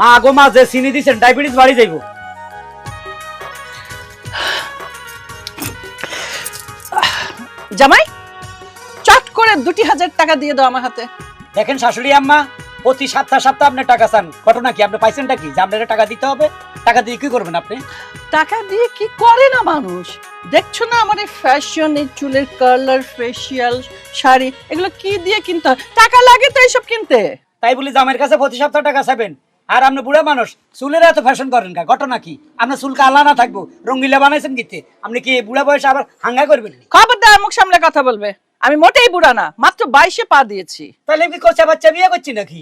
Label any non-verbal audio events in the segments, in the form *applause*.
মা গো মা যে চিনি দিছেন ডায়াবেটিস বাড়ি যাইব। জামাই চট করে দুটি হাজার টাকা দিয়ে দাও আমার হাতে। দেখেন শাশুড়ি আম্মা প্রতি সপ্তাহ সপ্তাহ আপনি টাকা চান। ঘটনা কি? আপনি পাইছেনটা কি? যে আপনার টাকা দিতে হবে টাকা দিয়ে কি করবেন আপনি? টাকা দিয়ে কি করে না মানুষ? দেখছ না আমার এই ফ্যাশন এই চুলের কালার ফেসিয়াল শাড়ি এগুলো কি দিয়ে কিনতে হয়? টাকা লাগে তো এইসব কিনতে। তাই বলি জামের কাছে প্রতি সপ্তাহ টাকা চাবেন আর আপনি বুড়া মানুষ চুলের এত ফ্যাশন করেন কা? ঘটনা কি? আপনার চুল কালা না থাকব? রঙ্গিলা বানাইছেন কিতে আপনি কি বুড়া বয়সে আবার হাঙ্গা করবেন খবরদার মুখ সামলে কথা বলবে। আমি মোটেই বুড়া না মাত্র বাইশে পা দিয়েছি। তাহলে কি কোচা বাচ্চা বিয়ে করছি নাকি?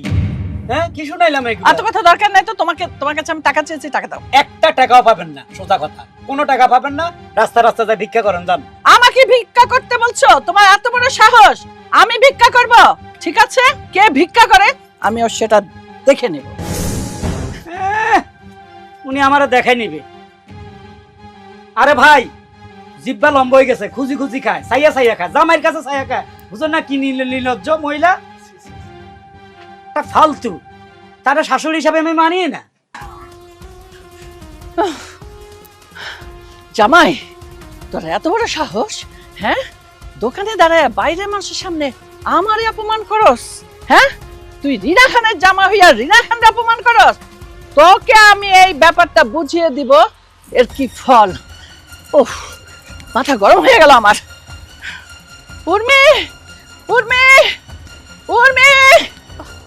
হ্যাঁ কি শুনাইলাম এত কথা দরকার নাই তো তোমাকে তোমার কাছে আমি টাকা চেয়েছি টাকা দাও। একটা টাকাও পাবেন না সোজা কথা। কোনো টাকা পাবেন না রাস্তা ভিক্ষা করেন যান আমাকে ভিক্ষা করতে বলছো? তোমার এত বড় সাহস। আমি ভিক্ষা করব ঠিক আছে? কে ভিক্ষা করে আমি সেটা দেখে নেব। উনি আমারে দেখাই নিবে। আরে ভাই, জিব্বা লম্বা হয়ে গেছে, খুঁজি খুঁজি খায় সাইয়া সাইয়া খায়, জামাইয়ের কাছে সাইয়া খায়। বুঝুন না কি নির্লজ্জ মহিলা? তা ফালতু। তারা শাশুড়ি হিসাবে আমি মানি না। জামাই, তোর এত বড় সাহস হ্যাঁ? দোকানে দাঁড়ায় বাইরে মানুষের সামনে আমারই অপমান করস হ্যাঁ? তুই রিনা খানের জামা হইয়া রিনা খানের অপমান করস। তোকে আমি এই ব্যাপারটা বুঝিয়ে দিব এর কি ফল? ওহ মাথা গরম হয়ে গেল আমার। উর্মি! উর্মি! উর্মি!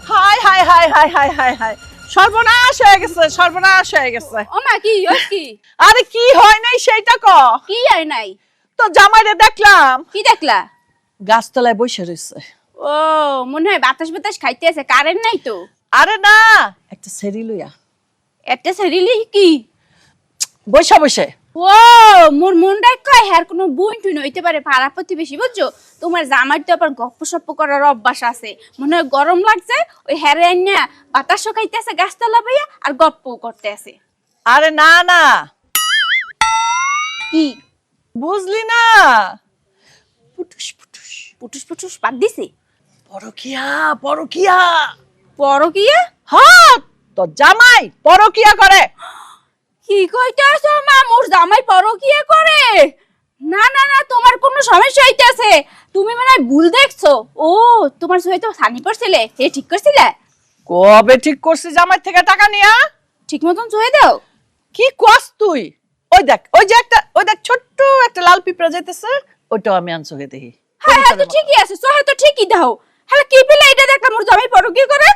হাই হাই হাই হাই হাই হাই হাই। সর্বনাশ হয়ে গেছে সর্বনাশ হয়ে গেছে। ও মা কি কি? আরে কি হয় নাই সেইটা ক? কি হয় নাই? তো জামাইরে দেখলাম। কি দেখলা? গাছতলায় বসে রয়েছে। ও মনে হয় বাতাস বাতাস খাইতে আছে কারেন্ট নাই তো। আরে না একটা সেরি লইয়া। একটা শরীরে কি? বসে বসে ও মোর মনটা কয় হ্যার কোনো বুইন টুইন হইতে পারে পাড়া প্রতিবেশী বুঝছ? তোমার জামার তো আবার গপ্প সপ্প করার অভ্যাস আছে। মনে হয় গরম লাগছে ওই হ্যারে আন্যা বাতাসও খাইতেছে গাছতলা পাইয়া আর গপ্পও করতে আছে আরে না না। কি? বুঝলি না। পুটুস পুটুস পুটুস পুটুস বাদ দিছে? পরকিয়া পরকিয়া। পরকিয়া? হ্যাঁ তো জামাই পরকিয়া করে। কি কইতাছ মা? মোর জামাই পরকিয়া করে? না না না তোমার কোনো সমস্যা হইতাছে। তুমি মনে ভুল দেখছ। ও তোমার হয়তো সানি পড়ছিলে। এ ঠিক করছিলে? কবে ঠিক করছিস জামাই থেকে টাকা নিয়া? ঠিক মতন চুয়ে দাও। কি কস তুই? ওই দেখ ওই যে একটা ওই দেখ ছোট্ট একটা লাল পিঁপড়া যাইতেছে ওইটাও আমি আনসোকে দেখি। হ্যাঁ হ্যাঁ তো ঠিকই আছে সহে তো ঠিকই দাও। হ্যাঁ কি পেলে এটা দেখলাম মোর জামাই পরকিয়া করে?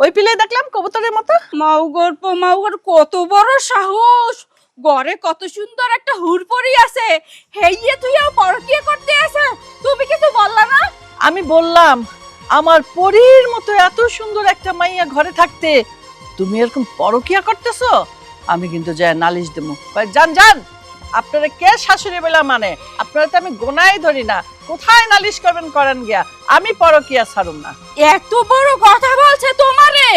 ওই পিলে দেখলাম কবুতরের মতো। মাউ গল্প মাউ কত বড় সাহস! ঘরে কত সুন্দর একটা হুড়পড়ি আছে। হেইয়ে তুইও পরকিয়া করতে আছে। তুমি কিছু বললা না? আমি বললাম আমার পরীর মতো এত সুন্দর একটা মাইয়া ঘরে থাকতে তুমি এরকম পরকিয়া করতেছো? আমি কিন্তু যায় নালিশ দেবো। যান যান! আপনারা কে শাশুড়ি বেলা মানে? আপনারা তো আমি গোনাই ধরি না। কোথায় নালিশ করবেন করেন গিয়া? আমি পরকিয়া ছাড়ুন না। এত বড় কথা বলছে তোমারে!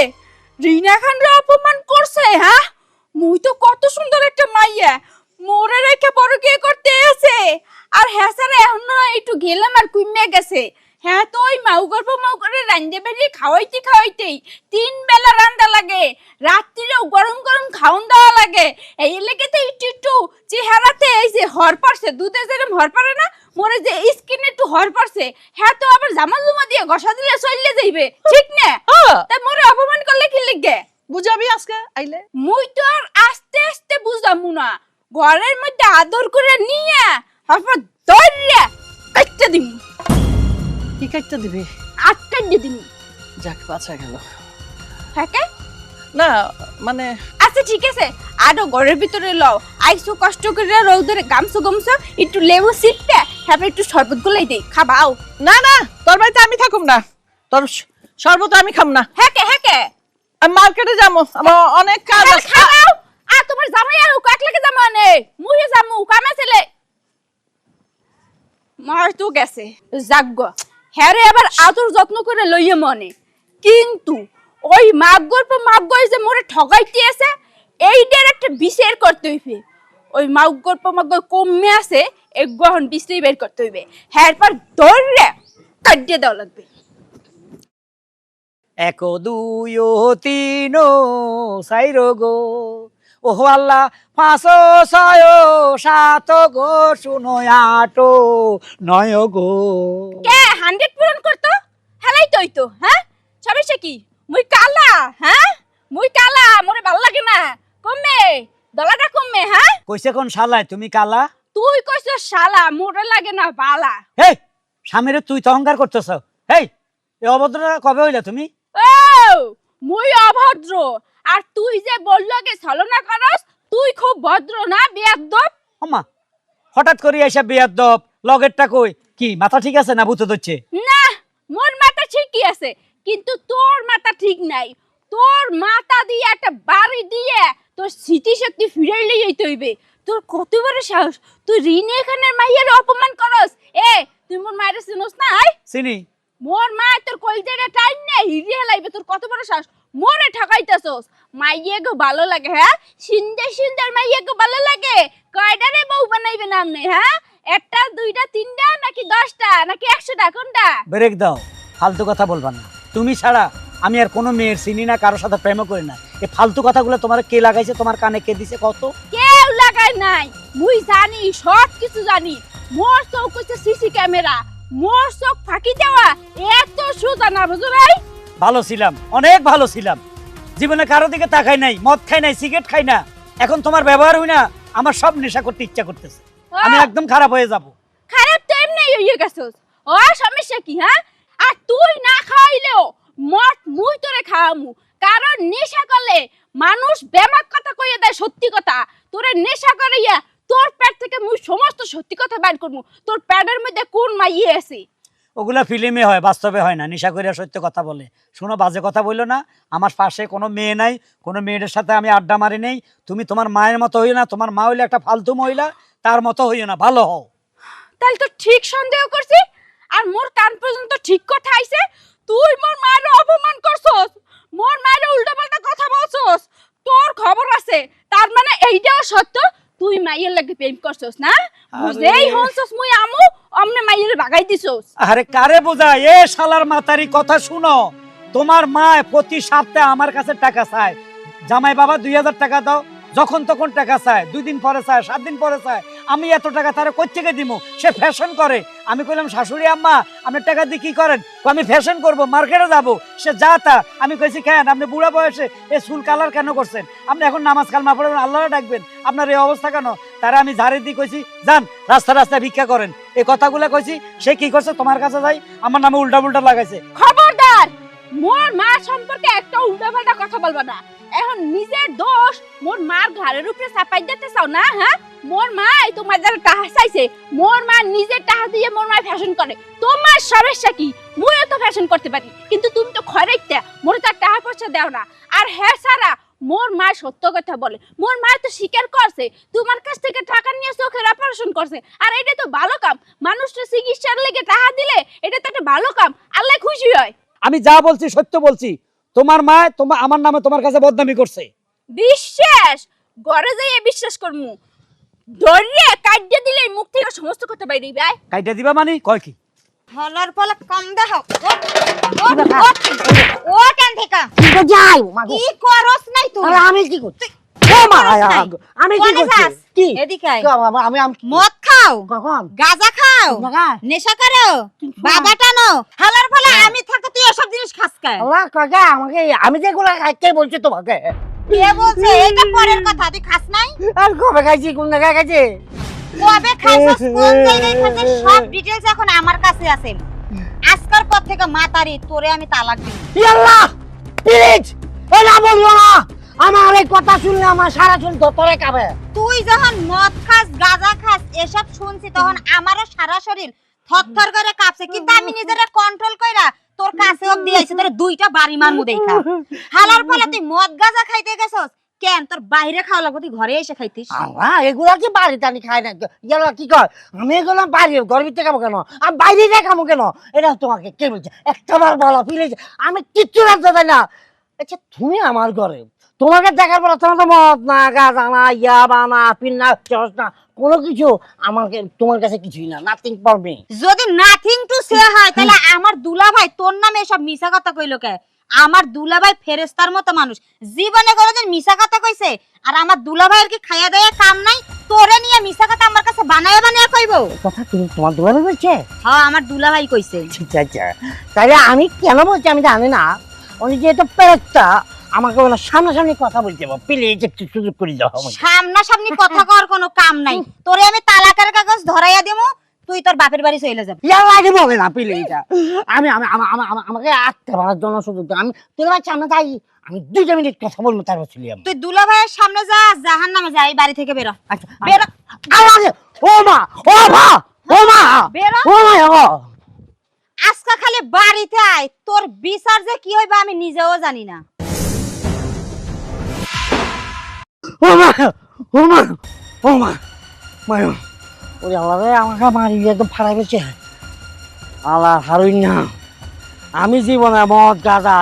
রিনা খান রে অপমান করছে হ্যাঁ? মুই তো কত সুন্দর একটা মাইয়া। মোরে রেখে কে করতে এসে। আর হ্যাঁ স্যার, এখন একটু গেলাম আর কুইমে গেছে। হ্যাঁ তো ওই মাউ গল্প মাউ করে রান্ধে বেরিয়ে খাওয়াইতে খাওয়াইতেই তিন বেলা রান্না লাগে। রাত্রিরেও গরম গরম খাওন দেওয়া লাগে। এই লেগে তো একটু একটু চেহারাতে এই যে হর পারছে দুধে যেরকম হর পারে না মোরে যে স্কিনে একটু হর পারছে হ্যাঁ তো আবার জামা জুমা দিয়ে ঘষা দিলে চললে যাইবে ঠিক না? তাই মোরে অপমান করলে কি লিখবে বুঝাবি আজকে আইলে? মুই তো আর আস্তে আস্তে বুঝামু না। ঘরের মধ্যে আদর করে নিয়ে তারপর ধরে কাটতে দিম। কি কাটতে দিবি? আটটা দিয়ে দিম যাক বাঁচা গেল। হ্যাঁ না মানে আচ্ছা ঠিক আছে। আরও ঘরের ভিতরে লও। আইসো কষ্ট করে রৌদরে গামছো গামছো একটু লেবু সিটটা তারপর একটু শরবত গুলাই দেই খাবাও না না তোর বাড়িতে আমি থাকুম না। তোর শরবত আমি খাম না। হ্যাঁ কে হ্যাঁ কে আমি মার্কেটে যাব। আমার অনেক কাজ আরে আছে। খাবাও আর তোমার জামাই আর কাক লাগে জামা নে মুই জামু কামে ছেলে মার তো গেছে যাগ্য হ্যাঁ রে আবার আদর যত্ন করে লইয়ে মনে। কিন্তু ওই মাগ গল্প মাগ গই যে মোরে ঠগাইতে আছে এইটার একটা বিচার করতে হইবে। ওই মাগ গল্প মাগ গই কমে আছে, এক গ্রহণ বিশ্রী বের করতে হইবে। হ্যাঁ পর ধরে কাটিয়ে দেওয়া লাগবে। এক দুই তিন সাইর গো ওহ আল্লাহ পাঁচ ছয় সাত গো শুনো আট নয় গো। কে হান্ড্রেড পূরণ করতো? হেলাই তোই তো হ্যাঁ? সমস্যা কি? মুই কালা হ্যাঁ? মুই কালা মোরে ভালো লাগে না। কমবে দলাটা কমবে হ্যাঁ? কইছে কোন শালায় তুমি কালা? তুই কইছ শালা মোরে লাগে না বালা। হেই স্বামীরে তুই তো অহংকার করতেছ। হেই এ অভদ্রটা কবে হইলা তুমি? ও মুই অভদ্র। আর তুই যে বলল বললকে ছলনা করস তুই খুব ভদ্র না বেয়াদব অমা হঠাৎ করে এসে বিয়ার দপ লগেরটা কই? কি মাথা ঠিক আছে না ভূতে ধরছে? না মোর মাথা ঠিকই আছে কিন্তু তোর মাথা ঠিক নাই। তোর মাথা দিয়ে একটা বাড়ি দিয়ে তোর স্মৃতিশক্তি ফিরাই লইয়াই হইবে। তোর কত বড় সাহস। তুই রিনে খানের মাইয়ের অপমান করস। এ তুই মোর মায়ের চিনস না আই চিনি। মোর মা তোর কলজাটা টাইম নে হিরিয়ে লাইবে। তোর কত বড় সাহস। মোরে ঠকাইতাছস? মাইয়ে গো ভালো লাগে হ্যাঁ? সুন্দর সুন্দর মাইয়ে গো ভালো লাগে? কয়টারে বউ বানাইবে নামনে হ্যাঁ? একটা দুইটা তিনটা নাকি দশটা নাকি একশোটা? কোনটা? ব্রেক দাও ফালতু কথা বলবা না। তুমি ছাড়া আমি আর কোনো মেয়ের চিনি না কারোর সাথে প্রেমও করি না। এই ফালতু কথাগুলো তোমার কে লাগাইছে? তোমার কানে কে দিছে? কত কেউ লাগায় নাই। মুই জানি সব কিছু জানি। মোর চোখ হচ্ছে সিসি ক্যামেরা। মোর চোখ ফাঁকি দেওয়া। এত সোজা না বুঝো ভাই? ভালো ছিলাম অনেক ভালো ছিলাম। জীবনে কারও দিকে তাকাই নাই মদ খাই নাই সিগারেট খাই না। এখন তোমার ব্যবহার হই না আমার সব নেশা করতে ইচ্ছা করতেছে। আমি একদম খারাপ হয়ে যাব। খারাপ তো এমনি হয়ে গেছস। ও সমস্যা কি হ্যাঁ? আর তুই না খাওয়াইলেও মদ মুই তোরে খাওয়ামু। কারণ নেশা করলে মানুষ বেমাক কথা কইয়া দেয় সত্যি কথা। তোরে নেশা করিয়া তোর পেট থেকে মুই সমস্ত সত্যি কথা বাইর করমু। তোর পেটের মধ্যে কোন মাইয়ে আছে? ওগুলা ফিল্মে হয়, বাস্তবে হয় না। নেশা করিয়া সত্য কথা বলে। শোনো, বাজে কথা বলল না। আমার পাশে কোনো মেয়ে নাই, কোনো মেয়েদের সাথে আমি আড্ডা মারি নেই। তুমি তোমার মায়ের মতো হইও না, তোমার মা হইলে একটা ফালতু মহিলা, তার মতো হইও না, ভালো হও। তাহলে তো ঠিক সন্দেহ করছি, আর মোর কান পর্যন্ত ঠিক কথা আইছে, তুই মোর মায়ের অপমান করছস, মোর মায়ের উল্টো পাল্টা কথা বলছস, তোর খবর আছে, তার মানে এইটাও সত্য তুই মাইয়ের লাগে প্রেম করছস না? বুঝেই হনছস মুই আমু অমনে মাইয়ের ভাগাই দিছস। আরে কারে বোঝা এ শালার মাতারি কথা শুনো। তোমার মা প্রতি সপ্তাহে আমার কাছে টাকা চায়। জামাই বাবা দুই হাজার টাকা দাও যখন তখন টাকা চায়। দুই দিন পরে চায় সাত দিন পরে চায়। আমি এত টাকা তারা থেকে দিব সে ফ্যাশন করে। আমি কইলাম, শাশুড়ি আম্মা, আপনি টাকা দিয়ে কি করেন? আমি ফ্যাশন করব মার্কেটে যাব। সে যা তা। আমি কইছি, কেন? আপনি বুড়া বয়সে এ চুল কালার কেন করছেন? আপনি এখন নামাজ কালমা পড়বেন আল্লাহ ডাকবেন। আপনার এই অবস্থা কেন? তারা আমি ঝাড়ি দিয়ে কইছি, যান, রাস্তা রাস্তা ভিক্ষা করেন। এই কথাগুলো কইছি, সে কি করছে? তোমার কাছে যাই। আমার নামে উল্টা উল্টা লাগাইছে। খবরদার! মোর মা সম্পর্কে একটা উল্টাপাল্টা কথা বলবা না। এখন নিজের দোষ মোর মার ঘাড়ের উপরে চাপাই দিতে চাও না হ্যাঁ মোর মা তোমার যারা টাহা চাইছে, মোর মা নিজের টাহা দিয়ে মোর মা ফ্যাশন করে। তোমার সমস্যা কি? মুইও তো ফ্যাশন করতে পারি, কিন্তু তুমি তো খরাইতে মোর তার টাকা পয়সা দাও না। আর হ্যাঁ সারা, মোর মা সত্য কথা বলে। মোর মা তো স্বীকার করছে, তোমার কাছ থেকে টাকা নিয়ে চোখের অপারেশন করছে। আর এটা তো ভালো কাম। মানুষটা চিকিৎসার লেগে টাকা দিলে, এটা তো একটা ভালো কাম। আল্লাহ খুশি হয়। আমি যা বলছি সত্য বলছি। তোমার মা তোমার আমার নামে তোমার কাছে বদনামি করছে বিশ্বাস ঘরে যাইয়ে বিশ্বাস করমু ধরিয়ে কাটিয়ে দিলে মুখ থেকে সমস্ত কথা বাইরে ভাই কাইটা দিবা মানে কয় কি হলার পালা কম দেহ ও কেন থেকে কি যাই মাগো কি করস নাই তুই আমি কি করছি আমি কি করছি? কি? এদিকে আমি আমি আমি মদ খাও কখন খাও নেশা করো বাবা টানো হালার ফলে আমি থাকতে তুই এসব জিনিস খাস কে? আমাকে আমি যেগুলো খাইতে বলছি তোমাকে। কে বলছে? এটা পরের কথা তুই খাস নাই? আর কবে খাইছি? কোন জায়গায় খাইছি? কবে খাইছস? *laughs* কোন জায়গায় খাইছস? সব ডিটেইলস এখন আমার কাছে আছে। আজকের পর থেকে মাতারি তোরে আমি তালাক দিই আল্লাহ প্লিজ না না! আমার এই কথা শুনলে আমার সারা শুন ধরে কাবে তুই যখন মদ খাস গাঁজা খাস এসব শুনছি তখন আমারও সারা শরীর থরথর করে কাঁপছে। কিন্তু আমি নিজেরে কন্ট্রোল কইরা তোর কাছে অব্দি আইছে তোর দুইটা বাড়ি মারমু দেখা। হালার ফলে তুই মদ গাঁজা খাইতে গেছস? কেন? তোর বাইরে খাওয়া লাগবে তুই ঘরে এসে খাইতিস। আল্লাহ এগুলা কি বাড়িতে আমি খাই না? গেল কি কর আমি এগুলো বাড়ি ঘরের ভিতরে খাব কেন? আমি বাইরে দিয়ে খাব কেন? এটা তোমাকে কে বলছে? একটা বার বলো প্লিজ আমি কিচ্ছু রাখতে পারি না। আচ্ছা তুমি আমার ঘরে তোমাকে দেখার পর তোমার তো মদ না গাঁজা না ইয়াবা না পিন না চস না কোনো কিছু আমাকে তোমার কাছে কিছুই না নাথিং ফর মি যদি নাথিং টু সে হয় তাহলে আমার দুলা ভাই তোর নামে এসব মিশা কথা কইলো কে? আমার দুলাভাই ফেরেস্তার মতো মানুষ। জীবনে কোনোদিন মিশা কথা কইছে? আর আমার দুলা দুলাভাইয়ের কি খাইয়া দেয়া কাম নাই? তোরে নিয়ে মিশা কথা আমার কাছে বানায় বানায় কইবো? কথা তুমি তোমার দুলাভাই বলছে হ্যাঁ আমার দুলাভাই কইছে। আচ্ছা আচ্ছা তাহলে আমি কেন বলছি আমি জানি না? উনি যেহেতু পেরেকটা আমাকে বলে সামনাসামনি কথা বলতে হবে। প্লিজ একটু সুযোগ করে দাও আমাকে। সামনাসামনি কথা কর কোনো কাম নাই। তোরে আমি তালাকের কাগজ ধরাইয়া দেবো তুই তোর বাপের বাড়ি চলে যাবি। ইয়ার লাগে বলে না প্লিজ আমি আমি আমা- আমা- আমা- আমাকে আটতে পারার জন্য সুযোগ দাও। আমি তোর বাচ্চা আমরা যাই। আমি দুইটা মিনিট কথা বলব তারপর চলে যাব। তুই দুলাভাইয়ের সামনে যা জাহান নামে যা এই বাড়ি থেকে বেরো আচ্ছা বেরো আরে ও মা ও মা ও মা। বেরো ও মা ও আজকা খালি বাড়িতে আয়। তোর বিচার যে কি হইবে আমি নিজেও জানি না। মা মা মা আমাকে মারি একদম হারুই না। আমি জীবনে মদ গাঁজা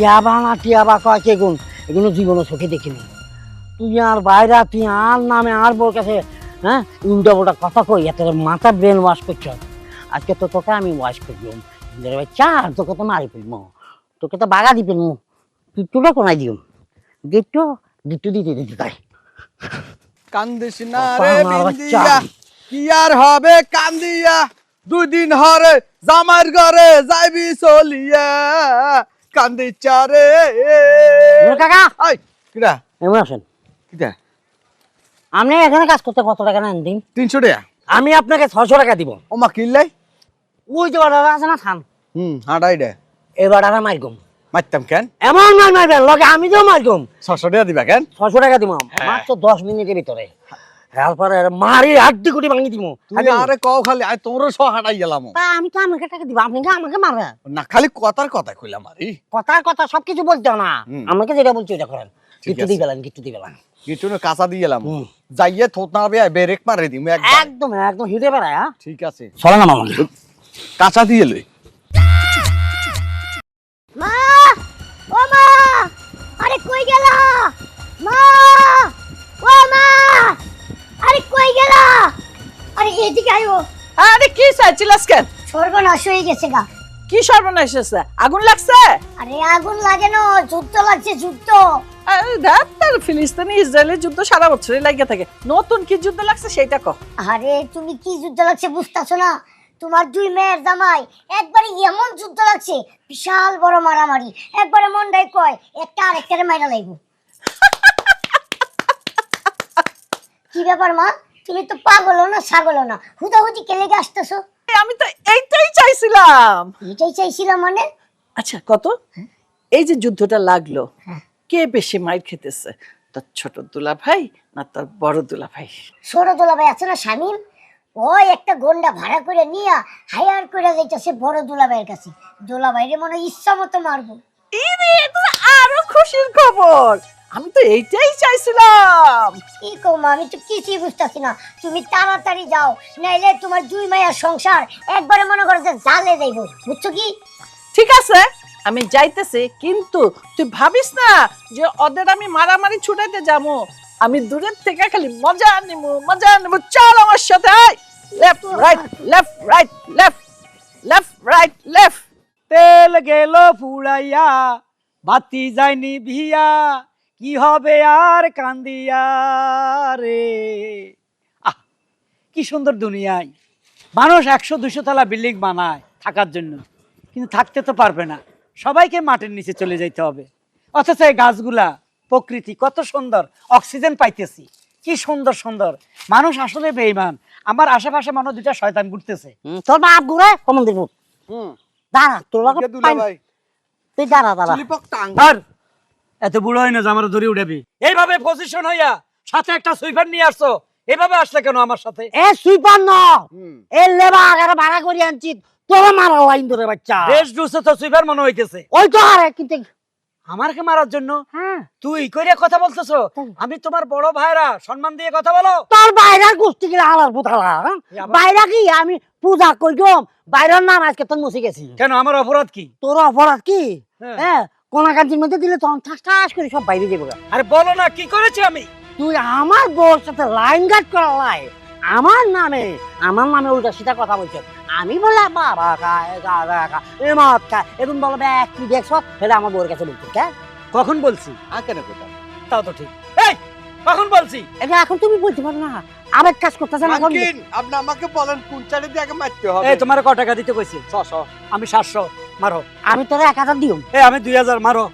ইয়াবা না টিয়াবা কয় কে গুণ, এগুলো জীবনে চোখে দেখিনি। তুই আর বাইরা, তুই আর নামে আর বোর কাছে হ্যাঁ উল্টা পোল্টা কথা কই, এত মাথা ব্রেন ওয়াশ করছ। আজকে তো তোকে আমি ওয়াশ করলাম চার, তোকে তো মারি ফেলব। তোকে তো বাগা দি ফেলব তুই তুলো কোনায় দিও গেটটো গেটটো দিতে দিতে তাই কান্দিস না রে বিন্দিয়া। কি আর হবে কান্দিয়া দুই দিন হরে জামার ঘরে যাইবি চলিয়া কান্দিচ্ছা রে নুর কাকা আই কিরা এমন আছেন কিটা আপনি এখানে কাজ করতে কত টাকা নেন দিন তিনশো টাকা আমি আপনাকে ছশো টাকা দিব ও মা কিনলাই ওই যে আছে না থান হুম হাঁটাই দে এবার আর মারগম মারতাম কেন? এমন মার মারবেন লগে আমি তো মারগম। ছশো টাকা দিবা কেন? ছশো টাকা দিব মাত্র দশ মিনিটের ভিতরে। মারি আড্ডি কোটি ভাঙি দিব তুমি আরে কও খালি আই তোমরও সহ হাঁটাই গেলাম। আমি তো আমাকে টাকা দিব আপনি আমাকে মারবেন না খালি কথার কথা কইলাম কথার কথা বলতে না। আমাকে যেটা বলছি ওটা করেন। ঠিক কিছু আছে। দিয়ে গেলেন কিছু দিয়ে গেলেন কিছু না কাঁচা দিয়ে গেলাম। যাইয়ে থোত হবে ব্রেক মারে দিম একদম একদম একদম বেড়ায় হ্যাঁ? ঠিক আছে। মামা। কাঁচা দিয়ে লই। আরে কই গেল? মা! ও মা! আরে কই গেল? আরে এদিকে আয়ো। আরে কি চাইছিলাস কেন? সর্বনাশ হয়ে গেছে গা। কি সর্বনাশ হয়েছে? আগুন লাগছে? আরে আগুন লাগে না যুদ্ধ লাগছে যুদ্ধ। তার ফিলিস্তিনি ইসরায়েলের যুদ্ধ সারা বছরই লাগিয়ে থাকে। নতুন কি যুদ্ধ লাগছে সেইটা কহ আরে তুমি কি যুদ্ধ লাগছে বুঝতেছো না? তোমার দুই মেয়ের জামাই একবারে এমন যুদ্ধ লাগছে বিশাল বড় মারামারি। একবারে মন মন্ডাই কয় একটা আরেকটারে মাইরা লাগবো *laughs* কি ব্যাপার মা? তুমি তো পাগলও না ছাগলও না। হুদাহুদি কেলে গে আসতেছো? আমি তো এইটাই চাইছিলাম। এটাই চাইছিলাম মানে? আচ্ছা কত? এই যে যুদ্ধটা লাগল কে বেশি মাইর খেতেছে? তোর ছোট দুলা ভাই না তোর বড় দুলা ভাই ছোট দুলা ভাই আছে না শামিম? ওই একটা গন্ডা ভাড়া করে নিয়া হায়ার করে যাইতেছে বড় দোলাভাইয়ের কাছে। দোলাভাইরে মনে ইচ্ছা মতো মারবো। আরও খুশির খবর। আমি তো এইটাই চাইছিলাম। কি কম আমি তো কিছুই বুঝতেছি না। তুমি তাড়াতাড়ি যাও নাইলে তোমার দুই মায়ের সংসার একবারে মনে করো যে জালে যাইব। বুঝছ কি? ঠিক আছে আমি যাইতেছি কিন্তু তুই ভাবিস না যে ওদের আমি মারামারি ছুটাইতে যাব? আমি দূরের থেকে খালি মজা নিব মজা নিব চল আমার সাথে left right left right left left right left তেল গেল ফুড়াইয়া বাতি যায়নি ভিয়া। কি হবে আর কান্দিয়া রে? আহ, কি সুন্দর দুনিয়ায়। মানুষ একশো দুশো তলা বিল্ডিং বানায় থাকার জন্য, কিন্তু থাকতে তো পারবে না। সবাইকে মাটির নিচে চলে যাইতে হবে। অথচ এই গাছগুলা প্রকৃতি কত সুন্দর। অক্সিজেন পাইতেছি। কি সুন্দর সুন্দর। মানুষ আসলে বেইমান আমার আশেপাশে মনে হয় দুইটা শয়তান ঘুরতেছে। তোর বাপ ঘুরে কমন দিব। দাঁড়া তোর তুই দাঁড়া দাঁড়া। এত বুড়ো হয় না যে আমার ধরে উঠাবি। এইভাবে পজিশন হইয়া সাথে একটা সুইপার নিয়ে আসছো। এইভাবে আসলে কেন আমার সাথে? এ সুইপার ন। এ লেবা আগারে ভাড়া করে আনছি। তোর মারা লাইন ধরে বাচ্চা। দেশ ডুসে তো সুইপার মনে হইতেছে। ওই তো আরে কিন্তু আমারকে মারার জন্য? হ্যাঁ। তুই কইরে কথা বলতেছো? আমি তোমার বড় ভাইরা সম্মান দিয়ে কথা বলো। তোর বাইরের গোষ্ঠী গেলে আলার পুতালা বাইরা কি? আমি পূজা করিম বাইরের নাম আজকে তোর মুছে গেছি। কেন আমার অপরাধ কি? তোর অপরাধ কি? হ্যাঁ। হ্যাঁ কোনা কান্তির মধ্যে দিলে তখন ঠাস ঠাস করে সব বাইরে যাব। আরে বলো না কি করেছি আমি? তুই আমার বউর সাথে লাইন গার্ড করা লাই আমার নামে আমার নামে উল্টা সিধা কথা বলছে আমি বললাম বাবা মদ খায় এরকম বলবে কি দেখছ? সেটা আমার বউর কাছে বলতে কে? কখন বলছি? আর কেন কোথাও তাও তো ঠিক। এই কখন বলছি? এটা এখন তুমি বলতে পারো না। আবেগ কাজ করতেছে না আপনি আমাকে বলেন কোন চালে দিয়ে আগে মারতে হবে? এই তোমার ক টাকা দিতে কইছি? ছশো আমি সাতশো। মারো। আমি তোরা এক হাজার দিও এই আমি দুই হাজার মারো।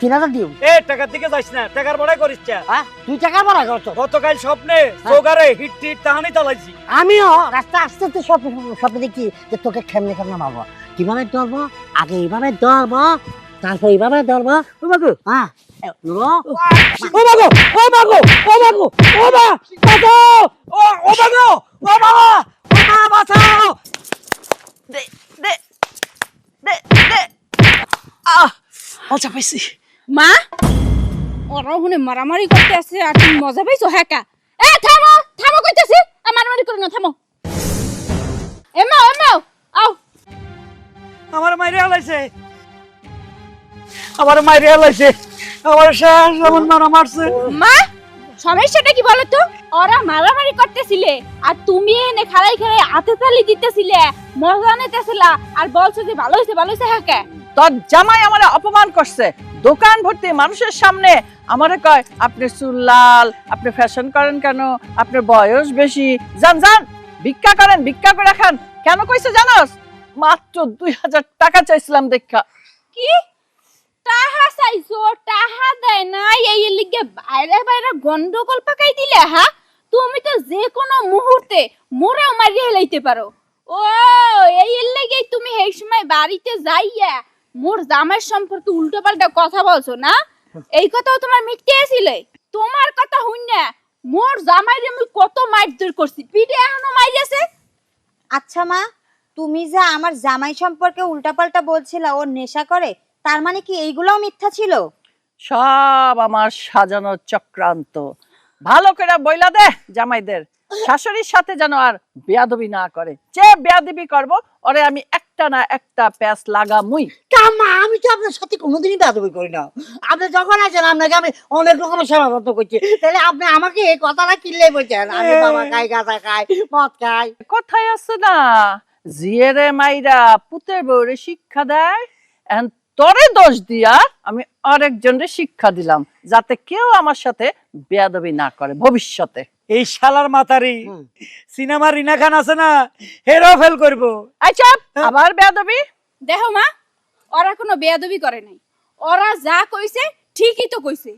তিন হাজার দিও এ টাকার দিকে যাইস না টাকার বড়াই করিস চা। হ্যাঁ? দুই টাকা বাড়া করছ গতকাল স্বপ্নে সোগারে হিট টিট তাহানি চালাইছি আমিও রাস্তা আস্তে আস্তে স্বপ্ন স্বপ্ন দেখি যে তোকে কেমনে কেমনে মারবো। কীভাবে ধরবো? আগে এইভাবে ধরবো তারপর এইভাবে ধরবো। ও মাগো হ্যাঁ? এ, নুরো। ও মাগো ও মাগো ও মাগো ও মা! বাঁচাও! ও ও বাগো ও বাবা ও মা বাঁচাও! দে দে। দে দে। আহ মজা পাইছি। মা? ওরা ওখানে মারামারি করতে আসছে আর তুমি মজা পাইছো হ্যাঁ এ থামো থামো কইতেছি আর মারামারি করো না থামো এমাও এমাও আও। আমার মাইরে হালাইছে আমার মাইরে হালাইছে আমার শেষ এমন মারা মারছে মা? সমস্যাটা কি বলো তো? ওরা মারামারি করতেছিলে আর তুমি এনে খাড়াই খাড়াই হাতে তালি দিতেছিলে মজা নিতেছিলা আর বলছো যে ভালো হয়েছে ভালো হয়েছে হ্যাঁ তোর জামাই আমারে অপমান করছে। দোকান ভর্তি মানুষের সামনে আমারে কয় আপনি চুল লাল আপনি ফ্যাশন করেন কেন? আপনার বয়স বেশি। যান যান ভিক্ষা করেন ভিক্ষা করে খান। কেন কইছে জানোস? মাত্র দুই হাজার টাকা চাইছিলাম দেখা। কি? টাহা চাইছো টাহা দেয় না এই লিগে বাইরে বাইরে গন্ডগোল পাকাই দিলে হ্যাঁ তুমি তো যে কোনো মুহূর্তে মোরেও মারিয়ে হেলাইতে পারো। ও, এই লিগে তুমি এই সময় বাড়িতে যাইয়া মোর জামাই সম্পর্কে উল্টো পাল্টা কথা বলছো, না? এই কথাও তোমার মিটতে আসিলে তোমার কথা হইন না মোর জামাইরে আমি কত মারধর করছি? পিঠে এখনও মাইরেছে আচ্ছা মা, তুমি যে আমার জামাই সম্পর্কে উল্টাপাল্টা বলছিলা, ও নেশা করে? তার মানে কি এইগুলোও মিথ্যা ছিল? সব আমার সাজানো চক্রান্ত। ভালো করে বইলা দে জামাইদের। শাশুড়ির সাথে যেন আর বেয়াদবি না করে। যে বেয়াদবি করব ওরে আমি একটা না একটা প্যাচ লাগামুই। কামা আমি তো আপনার সাথে কোনোদিনই বেদবি করি না। আপনি যখন আছেন আপনাকে আমি অনেক রকমের সেবা যত্ন করছি। তাহলে আপনি আমাকে এই কথাটা কিনলে বলছেন আমি বাবা খাই গাঁজা খাই মদ খাই। কোথায় আছে না? জিয়েরে মাইরা পুতের বউরে শিক্ষা দেয়। তরে দোষ দিয়া আমি আরেকজনরে শিক্ষা দিলাম যাতে কেউ আমার সাথে বেয়াদবি না করে ভবিষ্যতে। এই শালার মাতারি। সিনেমা রিনা খান আছে না হেরো ফেল করব। আচ্ছা আবার বেয়াদবি? দেখো মা ওরা কোনো বেয়াদবি করে নাই। ওরা যা কইছে ঠিকই তো কইছে।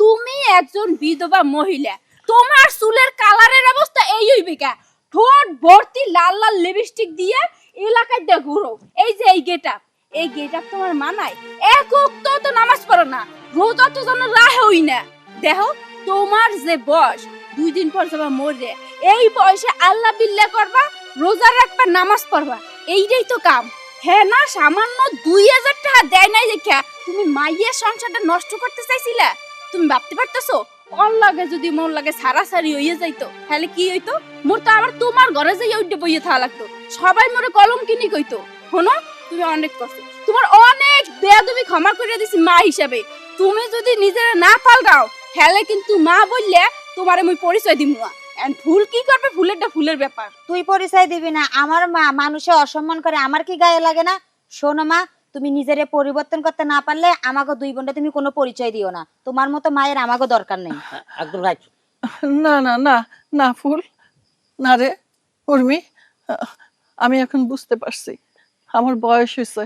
তুমি একজন বিধবা মহিলা তোমার চুলের কালারের অবস্থা এই হইবে কা? ঠোঁট ভর্তি লাল লাল লিপস্টিক দিয়ে এলাকায় ঘুরো। এই যে এই গেটআপ এই গেটআপ তোমার মানায়। এক তো তো নামাজ পড়ো না। রোজা তো যেন হই না। দেখো, তোমার যে বয়স, দুই দিন পর যাবা মরে এই বয়সে আল্লাহ বিল্লাহ করবা, রোজা রাখবা, নামাজ পড়বা। এইটাই তো কাম। হ্যাঁ না, সামান্য দুই হাজার টাকা দেয় নাই দেখা তুমি মাইয়ের সংসারটা নষ্ট করতে চাইছিলা? তুমি ভাবতে পারতেছো? ওর লাগে যদি মোর লাগে সারাসারি হইয়ে যাইতো, তাহলে কি হইতো? মোর তো আবার তোমার ঘরে যাই উঠে বইয়ে থাকা লাগতো। সবাই মোরে কলম কিনি কইতো। শোনো তুমি অনেক কষ্ট। তোমার অনেক বেয়াদবি ক্ষমা করে দিছি মা হিসাবে। তুমি যদি নিজের না পাল্টাও হেলে কিন্তু মা বললে তোমারে মুই পরিচয় দিমু না। And ফুল কি করবে? ফুলেরটা ফুলের ব্যাপার। তুই পরিচয় দিবি না। আমার মা মানুষে অসম্মান করে আমার কি গায়ে লাগে না? শোনো মা তুমি নিজেরে পরিবর্তন করতে না পারলে আমাকে দুই বোনটা তুমি কোনো পরিচয় দিও না। তোমার মতো মায়ের আমাকে দরকার নেই। *laughs* একদম রাইট না না না না ফুল। না রে উর্মি আমি এখন বুঝতে পারছি। আমার বয়স হয়েছে।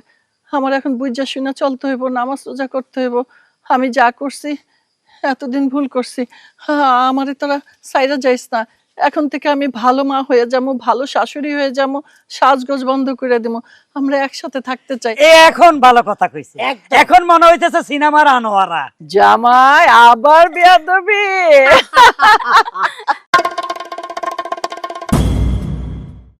আমার এখন বুঝা শুনে চলতে হইব নামাজ রোজা করতে হইব। আমি যা করছি এতদিন ভুল করছি। হ্যাঁ আমারে তোরা সাইরা যাইস না। এখন থেকে আমি ভালো মা হয়ে যাব ভালো শাশুড়ি হয়ে যাব সাজগোজ বন্ধ করে দিব। আমরা একসাথে থাকতে চাই। এ এখন ভালো কথা কইছে। এখন মনে হইতেছে সিনেমার আনোয়ারা। জামাই আবার বিয়া দেবে *laughs*